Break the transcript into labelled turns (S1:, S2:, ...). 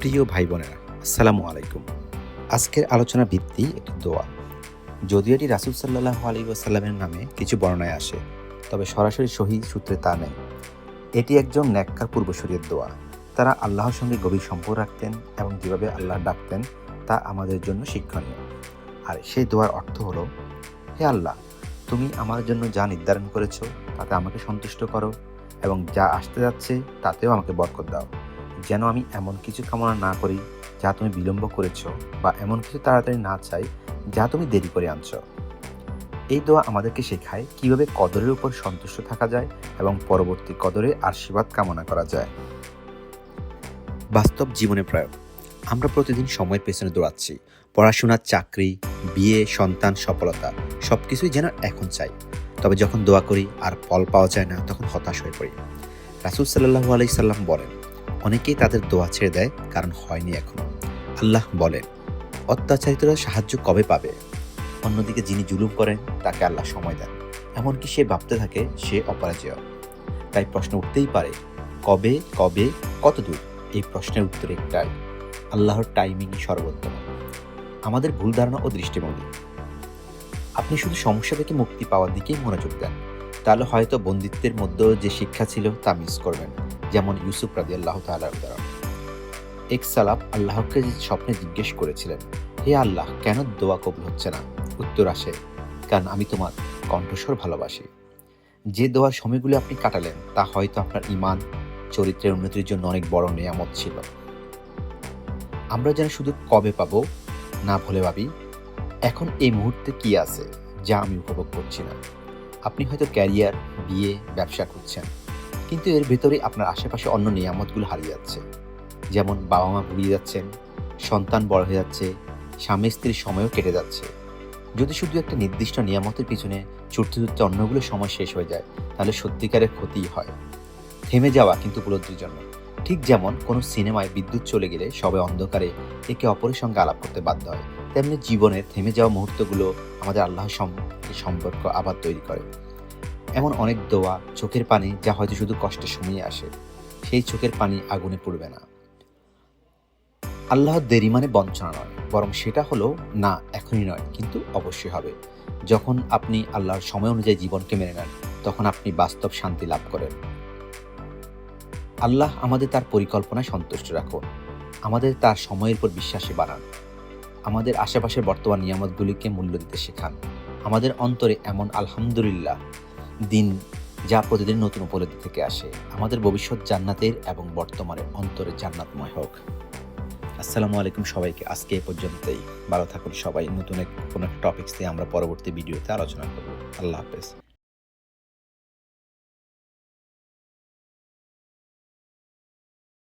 S1: প্রিয় ভাই বোনেরা আসসালামু আলাইকুম। আজকের আলোচনা ভিত্তি একটি দোয়া। যদিও এটি রাসুল সাল্লাহ আলী ওয়াসাল্লামের নামে কিছু বর্ণায় আসে, তবে সরাসরি শহীদ সূত্রে তা নেই। এটি একজন ন্যাক্কার পূর্বসূরীর দোয়া। তারা আল্লাহর সঙ্গে গভীর সম্পর্ক রাখতেন এবং যেভাবে আল্লাহ ডাকতেন, তা আমাদের জন্য শিক্ষণীয়। আর সেই দোয়ার অর্থ হলো, হে আল্লাহ, তুমি আমার জন্য যা নির্ধারণ করেছ, তাতে আমাকে সন্তুষ্ট করো এবং যা আসতে যাচ্ছে, তাতেও আমাকে বরকত দাও। যেন আমি এমন কিছু কামনা না করি যা তুমি বিলম্ব করেছ বা এমন কিছু তাড়াতাড়ি না চাই যা তুমি দেরি করে আনছ। এই দোয়া আমাদেরকে শেখায় কীভাবে কদরের উপর সন্তুষ্ট থাকা যায় এবং পরবর্তী কদরে আশীর্বাদ কামনা করা যায়। বাস্তব জীবনে প্রয়োগ। আমরা প্রতিদিন সময়ের পেছনে দৌড়াচ্ছি। পড়াশোনা, চাকরি, বিয়ে, সন্তান, সফলতা সব কিছুই যেন এখন চাই। তবে যখন দোয়া করি আর ফল পাওয়া যায় না তখন হতাশ হয়ে পড়ি। রাসুল সাল্লাহু আলাই সাল্লাম বলেন অনেকেই তাদের দোয়া ছেড়ে দেয়, কারণ হয়নি এখনও। আল্লাহ বলেন, অত্যাচারিতরা সাহায্য কবে পাবে? অন্যদিকে যিনি জুলুম করেন, তাকে আল্লাহ সময় দেন। এমনকি সে ভাবতে থাকে, সে অপরাজয়। তাই প্রশ্ন উঠতেই পারে, কবে কবে কত দূর এই প্রশ্নের উত্তর একটাই, আল্লাহর টাইমিংই সর্বোত্তম। আমাদের ভুল ধারণা ও দৃষ্টিভঙ্গি। আপনি শুধু সমস্যা থেকে মুক্তি পাওয়ার দিকেই মনোযোগ দেন। তাহলে হয়তো বন্দিত্বের মধ্যেও যে শিক্ষা ছিল, তা মিস করবেন। যেমন ইউসুফ রাজি আল্লাহ তালার উদাহরণ এক সালাফ আল্লাহকে স্বপ্নে জিজ্ঞেস করেছিলেন, হে আল্লাহ, কেন দোয়া কবুল হচ্ছে না? উত্তর আসে, কারণ আমি তোমার কণ্ঠস্বর ভালোবাসি। যে দোয়ার সময়গুলো আপনি কাটালেন, তা হয়তো আপনার ইমান চরিত্রের উন্নতির জন্য অনেক বড় নিয়ামত ছিল। আমরা যেন শুধু কবে পাব, না ভুলে ভাবি, এখন এই মুহূর্তে কি আছে, যা আমি উপভোগ করছি না। আপনি হয়তো ক্যারিয়ার, বিয়ে, ব্যবসা করছেন কিন্তু এর ভেতরে আপনার আশেপাশে অন্য নিয়ামতগুলো হারিয়ে যাচ্ছে। যেমন বাবা মা ভুলিয়ে যাচ্ছেন, সন্তান বড় হয়ে যাচ্ছে, স্বামী স্ত্রীর সময়ও কেটে যাচ্ছে। যদি শুধু একটা নির্দিষ্ট নিয়ামতের পিছনে ছুটতে ছুটতে অন্যগুলো সময় শেষ হয়ে যায়, তাহলে সত্যিকারের ক্ষতিই হয়। থেমে যাওয়া কিন্তু উপলব্ধির জন্য। ঠিক যেমন কোনো সিনেমায় বিদ্যুৎ চলে গেলে সবাই অন্ধকারে একে অপরের সঙ্গে আলাপ করতে বাধ্য হয়, তেমনি জীবনের থেমে যাওয়া মুহূর্তগুলো আমাদের আল্লাহর সম্পর্ক আবার তৈরি করে। এমন অনেক দোয়া চোখের পানি যা হয়তো শুধু কষ্টের সময়ে আসে। সেই চোখের পানি আগুনে পড়বে না। আল্লাহর দেরি মানে বঞ্চনা নয়, বরং সেটা হলো, না, এখনই নয়, কিন্তু অবশ্যই হবে। যখন আপনি আল্লাহর সময় অনুযায়ী জীবনকে মেনে নেন, তখন আপনি বাস্তব শান্তি লাভ করেন। আল্লাহ আমাদের তার পরিকল্পনায় সন্তুষ্ট রাখুন। আমাদের তার সময়ের উপর বিশ্বাসী বানান। আমাদের আশেপাশের বর্তমান নিয়ামতগুলিকে মূল্য দিতে শেখান। আমাদের অন্তরে এমন আলহামদুলিল্লাহ দিন যা প্রতিদিন নতুন উপলব্ধি থেকে আসে, আমাদের ভবিষ্যৎ জান্নাতের এবং বর্তমানে অন্তরে জান্নাতময় হোক। আসসালামু আলাইকুম সবাইকে। আজকে এ পর্যন্তই। ভালো থাকুন সবাই। নতুন এক কোনো টপিক্স দিয়ে আমরা পরবর্তী ভিডিওতে আলোচনা করব। আল্লাহ হাফেজ।